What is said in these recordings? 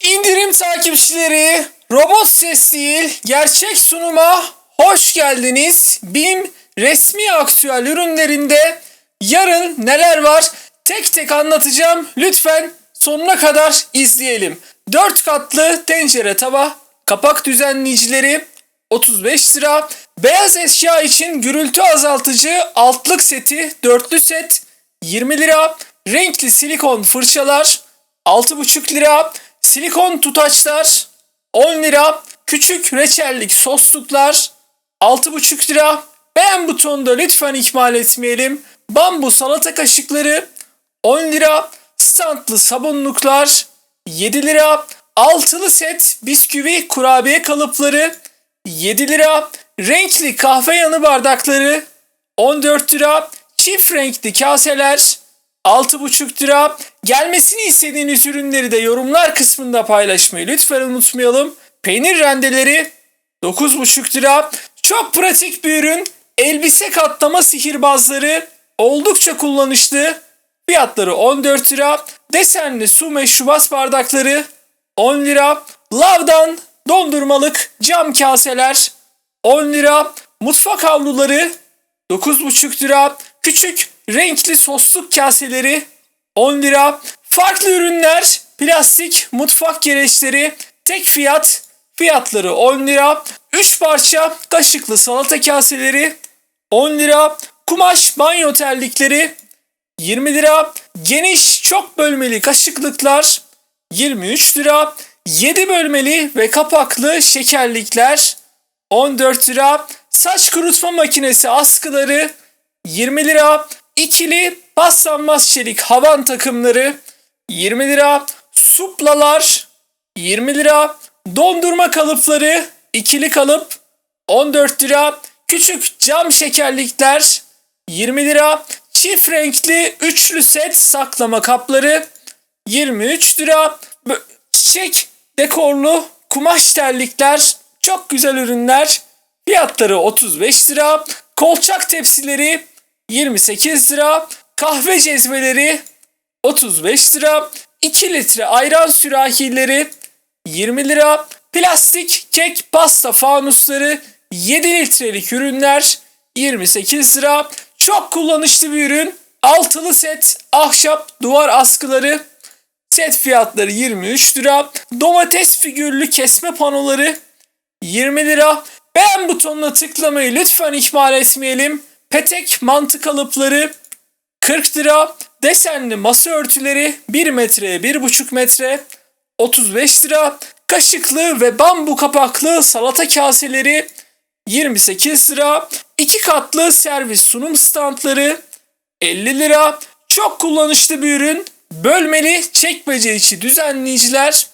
İndirim takipçileri, robot ses değil, gerçek sunuma hoş geldiniz. BİM resmi aksiyel ürünlerinde yarın neler var tek tek anlatacağım. Lütfen sonuna kadar izleyelim. 4 katlı tencere tava, kapak düzenleyicileri 35 lira. Beyaz eşya için gürültü azaltıcı altlık seti dörtlü set 20 lira. Renkli silikon fırçalar 6,5 lira. Silikon tutaçlar 10 lira. Küçük reçellik sosluklar 6,5 lira. Beğen butonunda lütfen ihmal etmeyelim. Bambu salata kaşıkları 10 lira. Standlı sabunluklar 7 lira. Altılı set bisküvi kurabiye kalıpları 7 lira. Renkli kahve yanı bardakları 14 lira. Çift renkli kaseler 6,5 lira. Gelmesini istediğiniz ürünleri de yorumlar kısmında paylaşmayı lütfen unutmayalım. Peynir rendeleri 9,5 lira. Çok pratik bir ürün. Elbise katlama sihirbazları oldukça kullanışlı. Fiyatları 14 lira. Desenli su meşrubat bardakları 10 lira. Lavdan dondurmalık cam kaseler 10 lira. Mutfak havluları 9,5 lira. Küçük renkli sosluk kaseleri 10 lira. Farklı ürünler, plastik mutfak gereçleri tek fiyat. Fiyatları 10 lira. 3 parça kaşıklı salata kaseleri 10 lira. Kumaş banyo terlikleri 20 lira. Geniş çok bölmeli kaşıklıklar 23 lira. 7 bölmeli ve kapaklı şekerlikler 14 lira. Saç kurutma makinesi askıları 20 lira. İkili paslanmaz çelik havan takımları 20 lira. Suplalar 20 lira. Dondurma kalıpları ikili kalıp 14 lira. Küçük cam şekerlikler 20 lira. Çift renkli üçlü set saklama kapları 23 lira. Çiçek dekorlu kumaş terlikler çok güzel ürünler. Fiyatları 35 lira. Kolçak tepsileri 28 lira. Kahve cezveleri 35 lira. 2 litre ayran sürahileri 20 lira. Plastik kek pasta fanusları 7 litrelik ürünler 28 lira. Çok kullanışlı bir ürün. Altılı set ahşap duvar askıları Set fiyatları 23 lira. Domates figürlü kesme panoları 20 lira. Beğen butonuna tıklamayı lütfen ihmal etmeyelim. Petek mantı kalıpları 40 lira. Desenli masa örtüleri 1 metreye 1,5 metre 35 lira. Kaşıklı ve bambu kapaklı salata kaseleri 28 lira. 2 katlı servis sunum standları 50 lira. Çok kullanışlı bir ürün. Bölmeli çekmece içi düzenleyiciler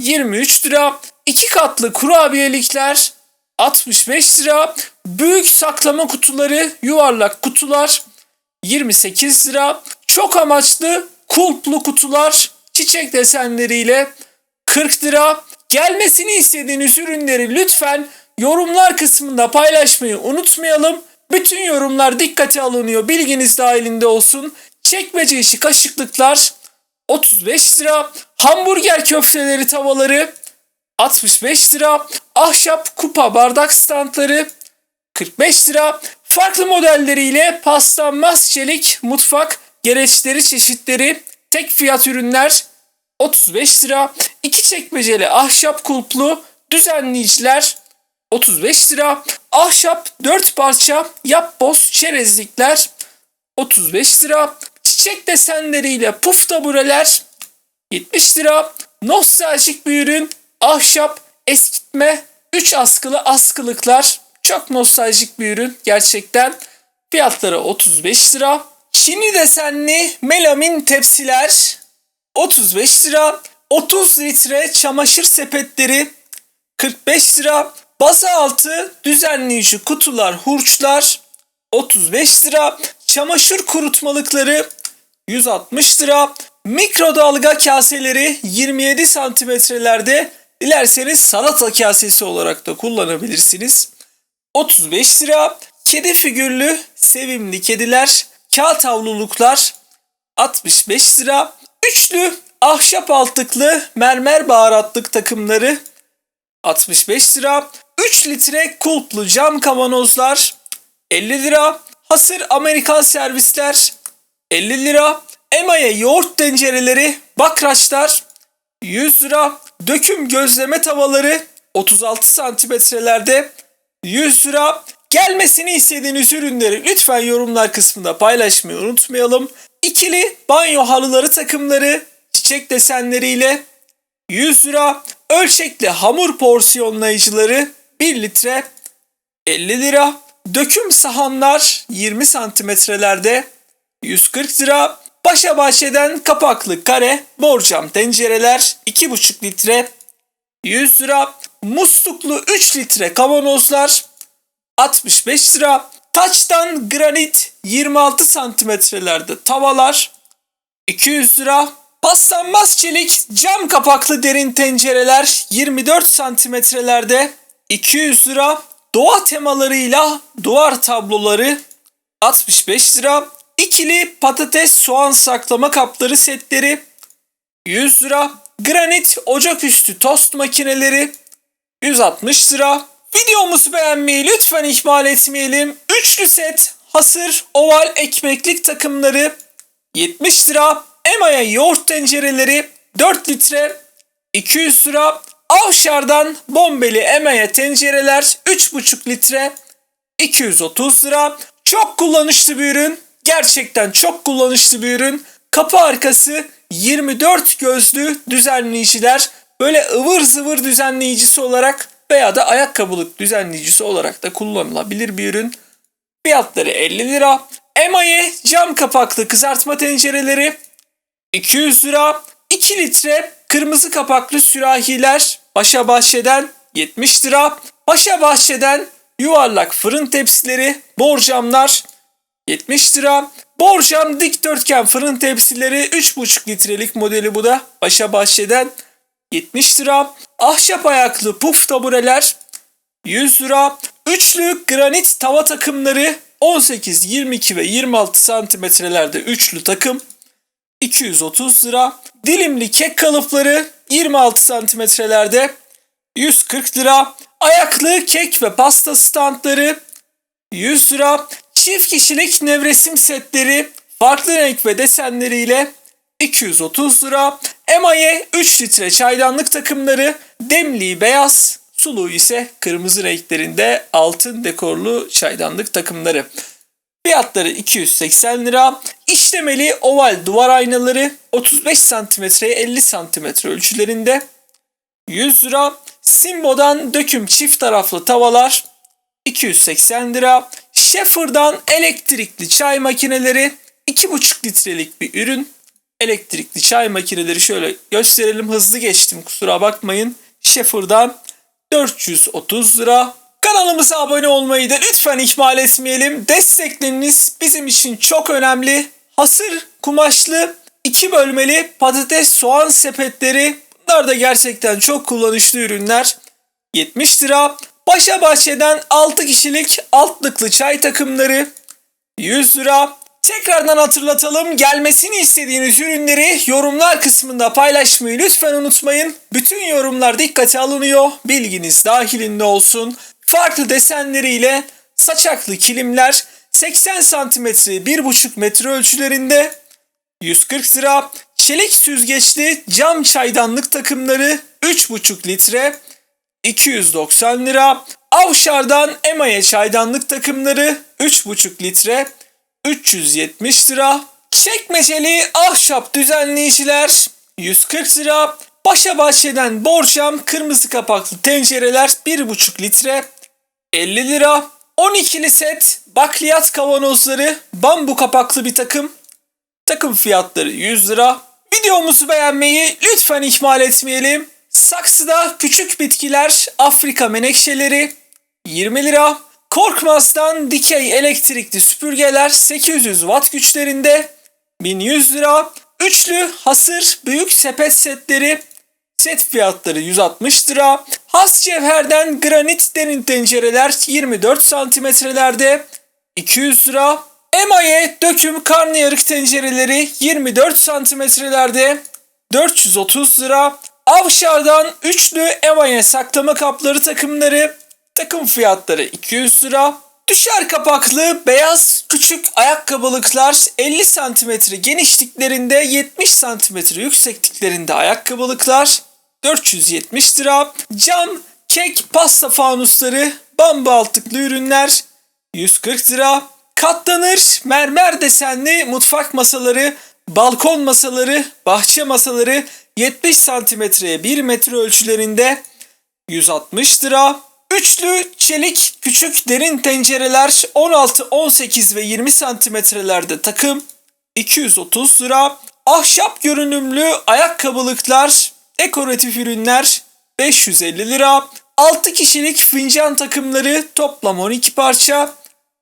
23 lira. 2 katlı kurabiyelikler 65 lira. Büyük saklama kutuları, yuvarlak kutular 28 lira. Çok amaçlı kulplu kutular çiçek desenleriyle 40 lira. Gelmesini istediğiniz ürünleri lütfen yorumlar kısmında paylaşmayı unutmayalım. Bütün yorumlar dikkate alınıyor. Bilginiz dahilinde olsun. Çekmece işi kaşıklıklar 35 lira. Hamburger köfteleri tavaları 65 lira. Ahşap kupa bardak standları 45 lira. Farklı modelleriyle paslanmaz çelik mutfak gereçleri çeşitleri tek fiyat ürünler 35 lira. İki çekmeceli ahşap kulplu düzenleyiciler 35 lira. Ahşap 4 parça yapboz çerezlikler 35 lira. Çiçek desenleriyle puf tabureler 70 lira. Nostaljik bir ürün. Ahşap eskitme 3 askılı askılıklar. Çok nostaljik bir ürün gerçekten. Fiyatları 35 lira. Çinli desenli melamin tepsiler 35 lira. 30 litre çamaşır sepetleri 45 lira. Baza altı düzenleyici kutular, hurçlar 35 lira. Çamaşır kurutmalıkları 160 lira. Mikrodalga kaseleri 27 santimetrelerde dilerseniz salata kasesi olarak da kullanabilirsiniz. 35 lira. Kedi figürlü sevimli kediler, kağıt havluluklar 65 lira. Üçlü ahşap altlıklı mermer baharatlık takımları 65 lira. 3 litre kulplu cam kavanozlar 50 lira. Hasır Amerikan servisler 50 lira. Emaye yoğurt tencereleri, bakraçlar 100 lira. Döküm gözleme tavaları 36 santimetrelerde 100 lira. Gelmesini istediğiniz ürünleri lütfen yorumlar kısmında paylaşmayı unutmayalım. İkili banyo halıları takımları çiçek desenleriyle 100 lira. Ölçekli hamur porsiyonlayıcıları 1 litre 50 lira. Döküm sahanlar 20 santimetrelerde 140 lira. Başa bahçeden kapaklı kare borcam tencereler 2,5 litre 100 lira. Musluklu 3 litre kavanozlar 65 lira. Taçtan granit 26 santimetrelerde tavalar 200 lira. Paslanmaz çelik cam kapaklı derin tencereler 24 santimetrelerde 200 lira. Doğa temalarıyla duvar tabloları 65 lira. İkili patates soğan saklama kapları setleri 100 lira. Granit ocaküstü tost makineleri 160 lira. Videomuzu beğenmeyi lütfen ihmal etmeyelim. Üçlü set hasır oval ekmeklik takımları 70 lira. Emaya yoğurt tencereleri 4 litre 200 lira. Avşar'dan bombeli Emaya tencereler 3,5 litre 230 lira. Çok kullanışlı bir ürün. Gerçekten çok kullanışlı bir ürün. Kapı arkası 24 gözlü düzenleyiciler. Böyle ıvır zıvır düzenleyicisi olarak veya da ayakkabılık düzenleyicisi olarak da kullanılabilir bir ürün. Fiyatları 50 lira. Emaye cam kapaklı kızartma tencereleri 200 lira. 2 litre kırmızı kapaklı sürahiler Başa Bahçe'den 70 lira. Başa Bahçe'den yuvarlak fırın tepsileri, borcamlar 70 lira. Borcam dikdörtgen fırın tepsileri 3,5 litrelik modeli bu da. Başa Bahçe'den 70 lira. Ahşap ayaklı puf tabureler 100 lira. Üçlü granit tava takımları 18, 22 ve 26 santimetrelerde üçlü takım 230 lira. Dilimli kek kalıpları 26 santimetrelerde 140 lira. Ayaklı kek ve pasta standları 100 lira. Çift kişilik nevresim setleri farklı renk ve desenleriyle 230 lira. Emaye 3 litre çaydanlık takımları demliği beyaz, suluğu ise kırmızı renklerinde altın dekorlu çaydanlık takımları. Fiyatları 280 lira. İşlemeli oval duvar aynaları 35 santimetreye 50 santimetre ölçülerinde 100 lira. Simbo'dan döküm çift taraflı tavalar 280 lira. Schaeffer'dan elektrikli çay makineleri 2,5 litrelik bir ürün. Elektrikli çay makineleri şöyle gösterelim. Hızlı geçtim kusura bakmayın. Schaeffer'dan 430 lira. Kanalımıza abone olmayı da lütfen ihmal etmeyelim. Destekleriniz bizim için çok önemli. Hasır kumaşlı iki bölmeli patates soğan sepetleri. Bunlar da gerçekten çok kullanışlı ürünler. 70 lira. Paşa Bahçe'den 6 kişilik altlıklı çay takımları 100 lira. Tekrardan hatırlatalım. Gelmesini istediğiniz ürünleri yorumlar kısmında paylaşmayı lütfen unutmayın. Bütün yorumlar dikkate alınıyor. Bilginiz dahilinde olsun. Farklı desenleriyle saçaklı kilimler 80 santimetre 1,5 metre ölçülerinde 140 lira. Çelik süzgeçli cam çaydanlık takımları 3,5 litre 290 lira. Avşar'dan Emaye çaydanlık takımları 3,5 litre 370 lira. Çekmeceli ahşap düzenleyiciler 140 lira. Başa Bahçe'den borcam kırmızı kapaklı tencereler 1,5 litre 50 lira. 12'li set bakliyat kavanozları bambu kapaklı bir takım. Takım fiyatları 100 lira. Videomuzu beğenmeyi lütfen ihmal etmeyelim. Saksıda küçük bitkiler Afrika menekşeleri 20 lira. Korkmaz'dan dikey elektrikli süpürgeler 800 watt güçlerinde 1100 lira. Üçlü hasır büyük sepet setleri set fiyatları 160 lira. Has cevherden granit derin tencereler 24 santimetrelerde 200 lira. Emaye döküm karnıyarık tencereleri 24 santimetrelerde 430 lira. Avşar'dan üçlü Emaye saklama kapları takımları takım fiyatları 200 lira. Düşer kapaklı beyaz küçük ayakkabılıklar 50 cm genişliklerinde 70 cm yüksekliklerinde ayakkabılıklar 470 lira. Cam kek pasta fanusları bambu altlıklı ürünler 140 lira. Katlanır mermer desenli mutfak masaları, balkon masaları, bahçe masaları 70 santimetreye 1 metre ölçülerinde 160 lira. Üçlü çelik küçük derin tencereler 16, 18 ve 20 santimetrelerde takım 230 lira. Ahşap görünümlü ayakkabılıklar, dekoratif ürünler 550 lira. 6 kişilik fincan takımları toplam 12 parça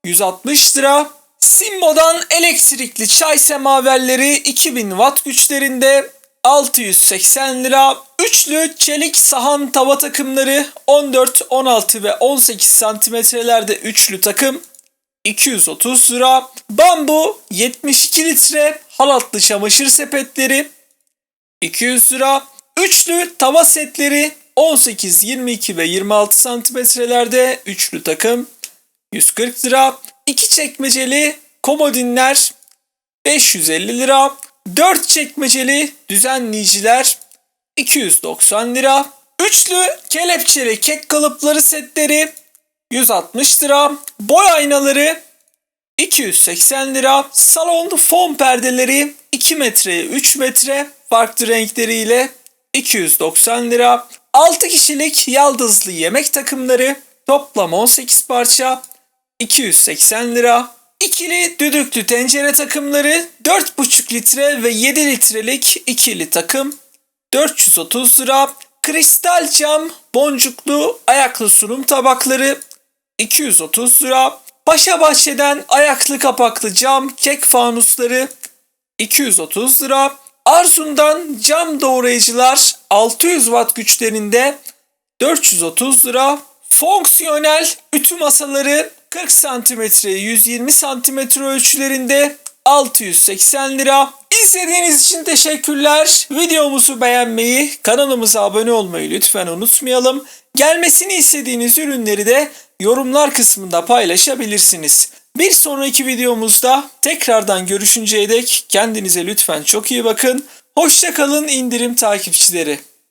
160 lira. Simbo'dan elektrikli çay semaverleri 2000 watt güçlerinde 680 lira. Üçlü çelik sahan tava takımları 14, 16 ve 18 santimetrelerde üçlü takım 230 lira. Bambu 72 litre halatlı çamaşır sepetleri 200 lira. Üçlü tava setleri 18, 22 ve 26 santimetrelerde üçlü takım 140 lira. İki çekmeceli komodinler 550 lira. 4 çekmeceli düzenleyiciler 290 lira. Üçlü kelepçeli kek kalıpları setleri 160 lira. Boy aynaları 280 lira. Salon fon perdeleri 2 metreye 3 metre farklı renkleriyle 290 lira. 6 kişilik yaldızlı yemek takımları toplam 18 parça 280 lira. İkili düdüklü tencere takımları 4,5 litre ve 7 litrelik ikili takım 430 lira. Kristal cam boncuklu ayaklı sunum tabakları 230 lira. Paşa Bahçe'den ayaklı kapaklı cam kek fanusları 230 lira. Arzun'dan cam doğrayıcılar 600 watt güçlerinde 430 lira. Fonksiyonel ütü masaları 40 cm 120 cm ölçülerinde 680 lira. İzlediğiniz için teşekkürler. Videomuzu beğenmeyi, kanalımıza abone olmayı lütfen unutmayalım. Gelmesini istediğiniz ürünleri de yorumlar kısmında paylaşabilirsiniz. Bir sonraki videomuzda tekrardan görüşünceye dek kendinize lütfen çok iyi bakın. Hoşçakalın indirim takipçileri.